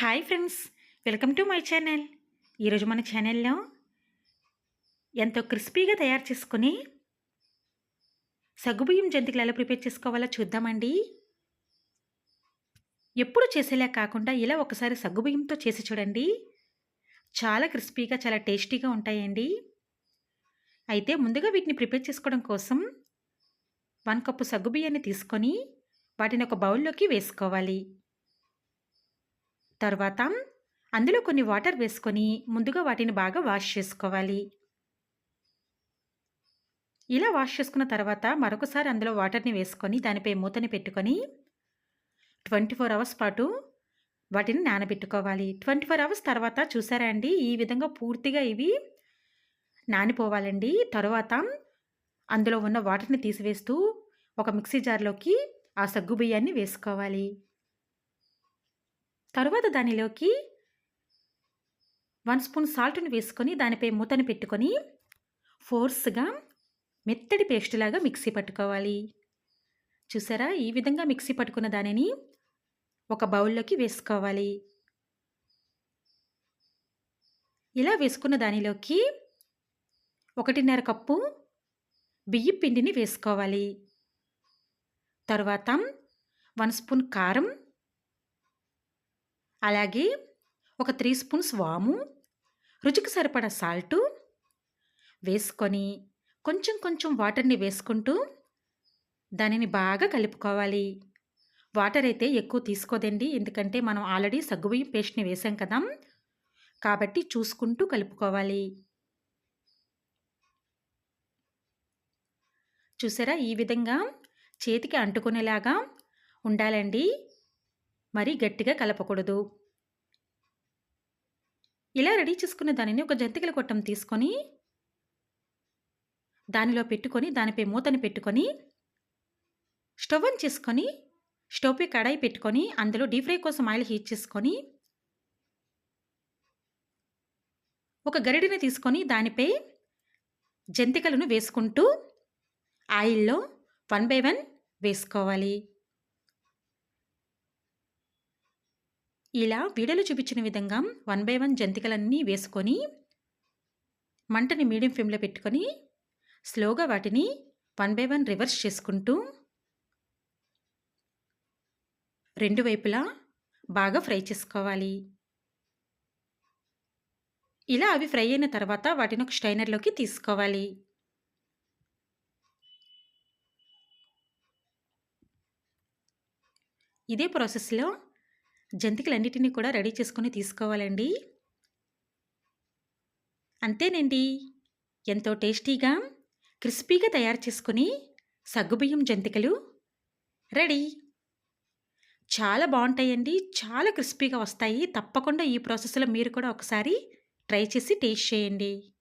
Hi friends welcome to my channel. ఈరోజు మన ఛానల్లో ఎంతో క్రిస్పీగా తయారు చేసుకుని సగ్గుబియ్యం జంతికలు ఎలా ప్రిపేర్ చేసుకోవాలో చూద్దామండి. ఎప్పుడు చేసేలా కాకుండా ఇలా ఒకసారి సగ్గుబియ్యంతో చేసి చూడండి. చాలా క్రిస్పీగా చాలా టేస్టీగా ఉంటాయండి. అయితే ముందుగా వీటిని ప్రిపేర్ చేసుకోవడం కోసం వన్ కప్పు సగ్గుబియ్యాన్ని తీసుకొని వాటిని ఒక బౌల్లోకి వేసుకోవాలి. తర్వాత అందులో కొన్ని వాటర్ వేసుకొని ముందుగా వాటిని బాగా వాష్ చేసుకోవాలి. ఇలా వాష్ చేసుకున్న తర్వాత మరొకసారి అందులో వాటర్ని వేసుకొని దానిపై మూతని పెట్టుకొని ట్వంటీ ఫోర్ అవర్స్ పాటు వాటిని నానబెట్టుకోవాలి. ట్వంటీ ఫోర్ అవర్స్ తర్వాత చూసారా అండి? ఈ విధంగా పూర్తిగా ఇవి నానిపోవాలండి. తర్వాత అందులో ఉన్న వాటర్ని తీసివేస్తూ ఒక మిక్సీ జార్లోకి ఆ సగ్గు బియ్యాన్ని వేసుకోవాలి. తరువాత దానిలోకి వన్ స్పూన్ సాల్ట్ని వేసుకొని దానిపై మూతను పెట్టుకొని ఫోర్స్గా మెత్తడి పేస్ట్ లాగా మిక్సీ పట్టుకోవాలి. చూసారా? ఈ విధంగా మిక్సీ పట్టుకున్న దానిని ఒక బౌల్లోకి వేసుకోవాలి. ఇలా వేసుకున్న దానిలోకి ఒకటిన్నర కప్పు బియ్య పిండిని వేసుకోవాలి. తర్వాత వన్ స్పూన్ కారం అలాగే ఒక త్రీ స్పూన్స్ వాము రుచికి సరిపడ సాల్టు వేసుకొని కొంచెం కొంచెం వాటర్ని వేసుకుంటూ దానిని బాగా కలుపుకోవాలి. వాటర్ అయితే ఎక్కువ తీసుకోదండి. ఎందుకంటే మనం ఆల్రెడీ సగ్గుబియ్యం పేస్ట్ని వేసాం కదా. కాబట్టి చూసుకుంటూ కలుపుకోవాలి. చూసారా? ఈ విధంగా చేతికి అంటుకునేలాగా ఉండాలండి. మరీ గట్టిగా కలపకూడదు. ఇలా రెడీ చేసుకున్న దానిని ఒక జంతికల కొట్టం తీసుకొని దానిలో పెట్టుకొని దానిపై మూతని పెట్టుకొని స్టవ్ ఆన్ చేసుకొని స్టవ్పై కడాయి పెట్టుకొని అందులో డీప్ ఫ్రై కోసం ఆయిల్ హీట్ చేసుకొని ఒక గరిడిని తీసుకొని దానిపై జంతికలను వేసుకుంటూ ఆయిల్లో వన్ బై వన్ వేసుకోవాలి. ఇలా వీడియోలో చూపించిన విధంగా వన్ బై వన్ జంతికలన్నీ వేసుకొని మంటని మీడియం ఫ్లేమ్లో పెట్టుకొని స్లోగా వాటిని వన్ బై వన్ రివర్స్ చేసుకుంటూ రెండు వైపులా బాగా ఫ్రై చేసుకోవాలి. ఇలా అవి ఫ్రై అయిన తర్వాత వాటిని ఒక స్టైనర్లోకి తీసుకోవాలి. ఇదే ప్రాసెస్లో జంతికలన్నిటినీ కూడా రెడీ చేసుకొని తీసుకోవాలండి. అంతేనండి. ఎంతో టేస్టీగా క్రిస్పీగా తయారు చేసుకుని సగ్గుబియ్యం జంతికలు రెడీ. చాలా బాగుంటాయండి. చాలా క్రిస్పీగా వస్తాయి. తప్పకుండా ఈ ప్రాసెస్లో మీరు కూడా ఒకసారి ట్రై చేసి టేస్ట్ చేయండి.